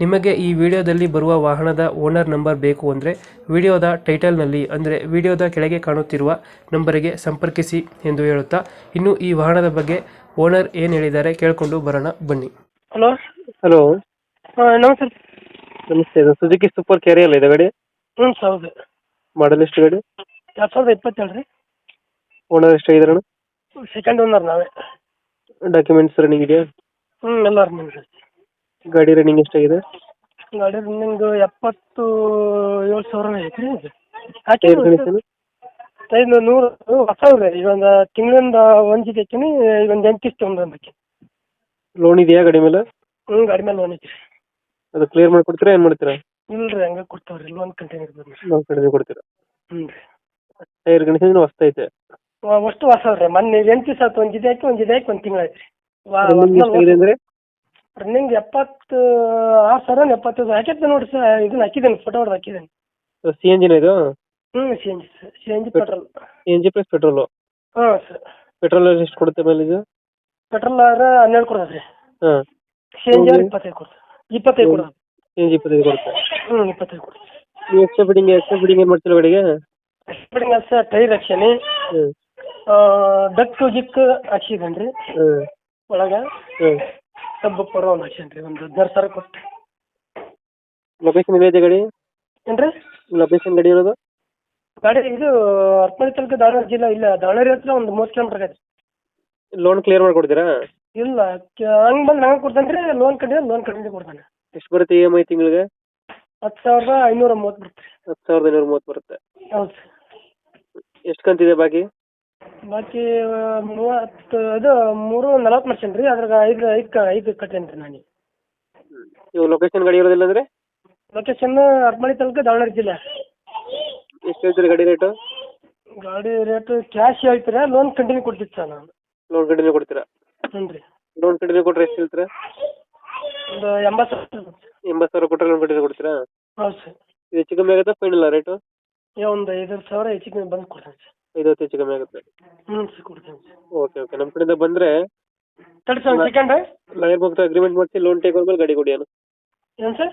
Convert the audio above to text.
ನಿಮಗೆ ಈ ವಿಡಿಯೋದಲ್ಲಿ ಬರುವ ವಾಹನದ ಓನರ್ ನಂಬರ್ ಬೇಕು ಅಂದರೆ ವಿಡಿಯೋದ ಟೈಟಲ್ನಲ್ಲಿ ಅಂದರೆ ವಿಡಿಯೋದ ಕೆಳಗೆ ಕಾಣುತ್ತಿರುವ ನಂಬರಿಗೆ ಸಂಪರ್ಕಿಸಿ ಎಂದು ಹೇಳುತ್ತಾ ಇನ್ನು ಈ ವಾಹನದ ಬಗ್ಗೆ ಓನರ್ ಏನು ಹೇಳಿದ್ದಾರೆ ಕೇಳಿಕೊಂಡು ಬರೋಣ ಬನ್ನಿ. ಹಲೋ? ಹಲೋ. ಹಾಂ ನಮಸ್ತೆ. ನಮಸ್ತೆ ಇದು ಸುಜುಕಿ ಸೂಪರ್ ಕ್ಯಾರಿಯರ್ ಅಲ್ಲ ಇದೆ ಗಾಡಿ? ಹ್ಞೂ ಸರ್ ಹೌದು. ಮಾಡಲ್ ಎಷ್ಟು ಗಾಡಿ? ಎರಡು ಸಾವಿರದ ಇಪ್ಪತ್ತೇಳು ರೀ. ಓನರ್ ಎಷ್ಟಾಗಿದಾರಣ ಸೆಕೆಂಡ್ ಓನರ್ ನಾವೇ. ಡಾಕ್ಯುಮೆಂಟ್ಸ್ ರನ್ನಿಂಗ್ ಇದೆಯಾ? ಹ್ಞೂ ಎಲ್ಲ ರನ್ನಿಂಗ್ ಗಾಡಿ ರನ್ನಿಂಗ್ ಎಷ್ಟಾಗಿದೆ? ಗಾಡಿ ರನ್ನಿಂಗ್ ಎಪ್ಪತ್ತು ಏಳು ಸಾವಿರ ಐತ್ರಿ ಟೈರ್ ಕಂಡೀಷನ್ ನೂರು ಹೊಸ ಈಗ ಒಂದು ತಿಂಗಳಿಂದ ಒಂದು ಜೊತೆ ಹಾಕಿನಿ ಈಗ ಒಂದು ಎಂಟು ಇಷ್ಟು ಒಂದು ಒಂದು ಹಾಕಿ ಲೋನ್ ಇದೆಯಾ ಗಾಡಿ ಮೇಲೆ? ಹ್ಞೂ ಗಾಡಿ ಮೇಲೆ ಲೋನ್ ಐತಿ ಅದು ಕ್ಲಿಯರ್ ಮಾಡ್ಕೊಡ್ತೀರಾ ಏನು ಮಾಡ್ತೀರಾ? ಇಲ್ಲ ರೀ ಹಂಗೆ ಕೊಡ್ತಾವ್ರಿ. ಲೋನ್ ಕಂಟಿನ್ಯೂ ಇರ್ತದೆ ಲೋನ್ ಕಡಿಮೆ ಕೊಡ್ತೀರಾ? ಹ್ಞೂ ರೀ. ಟೈರ್ ಕಂಡೀಷನ್ ಹೊಸ್ತೈತೆ ಅಷ್ಟು ಹೊಸ ರೀ ಮೊನ್ನೆ ಎಂಟು ದಿವಸ ಆಯ್ತು ಒಂದು ಜೊತೆ ಹಾಕಿ ಒಂದು ಜೊತೆ ಹಾಕಿ ಒಂದು ತಿಂಗಳು ಆಯ್ತು ರೀ. ಅಂದರೆ? ರನ್ನಿಂಗ್ ಎಪ್ಪತ್ತು ಆರು ಸಾವಿರ ಎಪ್ಪತ್ತೈದು ಹಾಕಿದ್ದೆ ನೋಡಿ ಸರ್ ಇದನ್ನ ಹಾಕಿದ್ದೇನೆ ಫೋಟೋ ಹೊಡೆದು ಹಾಕಿದ್ದೇನೆ ಸಿ ಎನ್ ಜಿನ ಇದು ಹ್ಞೂ C N G sir C N G petrol C N G plus petrol ಹಾಂ ಸರ್ ಪೆಟ್ರೋಲ್ ಎಷ್ಟು ಕೊಡುತ್ತೆ ಮೈಲೇಜ್ ಪೆಟ್ರೋಲ್ ಆದ್ರೆ ಹನ್ನೆರಡು ಕೊಡೋದು ರೀ ಹಾಂ ಸಿ ಎನ್ ಜಿ ಆದ್ರೆ ಇಪ್ಪತ್ತೈದು ಕೊಡ್ತದೆ ಇಪ್ಪತ್ತೈದು ಕೊಡೋದು ಸಿ ಎನ್ ಜಿ ಇಪ್ಪತ್ತೈದು ಕೊಡುತ್ತೆ ಹ್ಞೂ ಇಪ್ಪತ್ತೈದು ಕೊಡ್ತದೆ ನೀವು ಎಕ್ಸ್ಟ್ರಾ ಫಿಟ್ಟಿಂಗ್ ಎಕ್ಸ್ಟ್ರಾ ಫಿಟ್ಟಿಂಗ್ ಏನು ಮಾಡ್ತಿಲ್ಲ ಗಾಡಿಗೆ ಸ್ಪೀಡಿಂಗ್ ಸರ್ ಟೈರ್ ಹಾಕ್ಸೇನಿ ಹ್ಞೂ ಡಕ್ಕು ಜಿಕ್ಕು ಹಾಕ್ಸಿದ್ದೇನೆ ರೀ ಹ್ಞೂ ಒಳಗೆ ಹ್ಞೂ ಒಂದು ರೀ ಒಂದು ಹದಿನಾರು ಸಾವಿರ ಕೊಟ್ಟು ಲೊಕೇಶನ್ ಇದೆ ಗಾಡಿ? ಏನು ರೀ ಲೊಕೇಶನ್ ಗಾಡಿ ಇರೋದು? ಗಾಡಿ ಇದು ಹರಪನಹಳ್ಳಿ ತಾಲೂಕು ದಾವಣಗೆರೆ ಜಿಲ್ಲಾ ಇಲ್ಲ ದಾವಣಗೆರೆ ಹತ್ರ ಒಂದು ಮೂವತ್ತು ಕಿಲೋಮೀಟರ್ ಆಗೈತೆ ಲೋನ್ ಕ್ಲಿಯರ್ ಮಾಡ್ಕೊಡ್ತೀರಾ? ಇಲ್ಲ ಹಂಗೆ ಬಂದು ನಂಗೆ ಕೊಡ್ತಾನೆ ರೀ ಲೋನ್ ಕಡಿಮೆ ಲೋನ್ ಕಡಿಮೆ ಕೊಡ್ತಾನೆ. ಎಷ್ಟು ಬರುತ್ತೆ ಇ ಎಂ ಐ ತಿಂಗಳಿಗೆ? ಹತ್ತು ಸಾವಿರದ ಐನೂರ ಮೂವತ್ತು ಬರುತ್ತೆ. ಹತ್ತು ಸಾವಿರದ ಐನೂರ ಮೂವತ್ತು ಬರುತ್ತೆ. ಹೌದು. ಎಷ್ಟು ಕಂತಿದೆ ಬಾಕಿ? ಬಾಕಿ ಮೂವತ್ತು ಅದು ಮೂರು ನಲವತ್ತು ಮಾಡ್ಸೇನಿ ರೀ ಅದ್ರಾಗ ಐದು ಐದು ಐದ್ ಕಟ್ಟೇನಿ ರೀ ನಾನು ಇವು ಲೊಕೇಶನ್ ಗಾಡಿ ಇರೋದಿಲ್ಲ ಅಂದ್ರೆ? ಲೊಕೇಶನ್ ಹರಪನಹಳ್ಳಿ ತಾಲೂಕು ದಾವಣಗೆರೆ ಜಿಲ್ಲೆ. ಎಷ್ಟು ಹೇಳ್ತೀರಿ ಗಾಡಿ ರೇಟು ಗಾಡಿ ರೇಟ್ ಕ್ಯಾಶ್ ಹೇಳ್ತೀರಾ ಲೋನ್ ಕಂಟಿನ್ಯೂ ಕೊಡ್ತೀವಿ ಸರ್ ನಾನು. ಲೋನ್ ಕಂಟಿನ್ಯೂ ಕೊಡ್ತೀರಾ? ಹ್ಞೂ ರೀ. ಲೋನ್ ಕಂಟಿನ್ಯೂ ಕೊಟ್ಟರೆ ಎಷ್ಟು ಹೇಳ್ತೀರಾ? ಒಂದು ಎಂಬತ್ತು ಸಾವಿರ ಎಂಬತ್ತು ಸಾವಿರ ಕೊಟ್ಟರೆ ಲೋನ್ ಕಂಟಿನ್ಯೂ ಕೊಡ್ತೀರಾ? ಹೌದು ಸರ್. ಇದು ಹೆಚ್ಚು ಕಮ್ಮಿ ಆಗುತ್ತಾ ಫೈನಲ್ಲ ರೇಟು ಏ ಒಂದು ಐದು ಸಾವಿರ ಹೆಚ್ಚಿಗೆ ಬಂದು ಕೊಡ್ತೀನಿ ಸರ್. ಐದು ಹತ್ತು ಹೆಚ್ಚು ಕಮ್ಮಿ ಆಗುತ್ತೆ. ಹ್ಞೂ ಸರ್ ಕೊಡ್ತೇನೆ. ಸರ್ ಓಕೆ ಓಕೆ ನಮ್ಮ ಕಡೆಯಿಂದ ಬಂದ್ರೆ ತಡಿ ಸರ್ ಒಂದು ಸೆಕೆಂಡ್ ಲಾಯರ್ ಅಗ್ರಿಮೆಂಟ್ ಮಾಡಿಸಿ ಲೋನ್ ಟೇಕ್ ಮೇಲೆ ಗಾಡಿ ಕೊಡಿ ಅಣ್ಣ. ಏನು ಸರ್?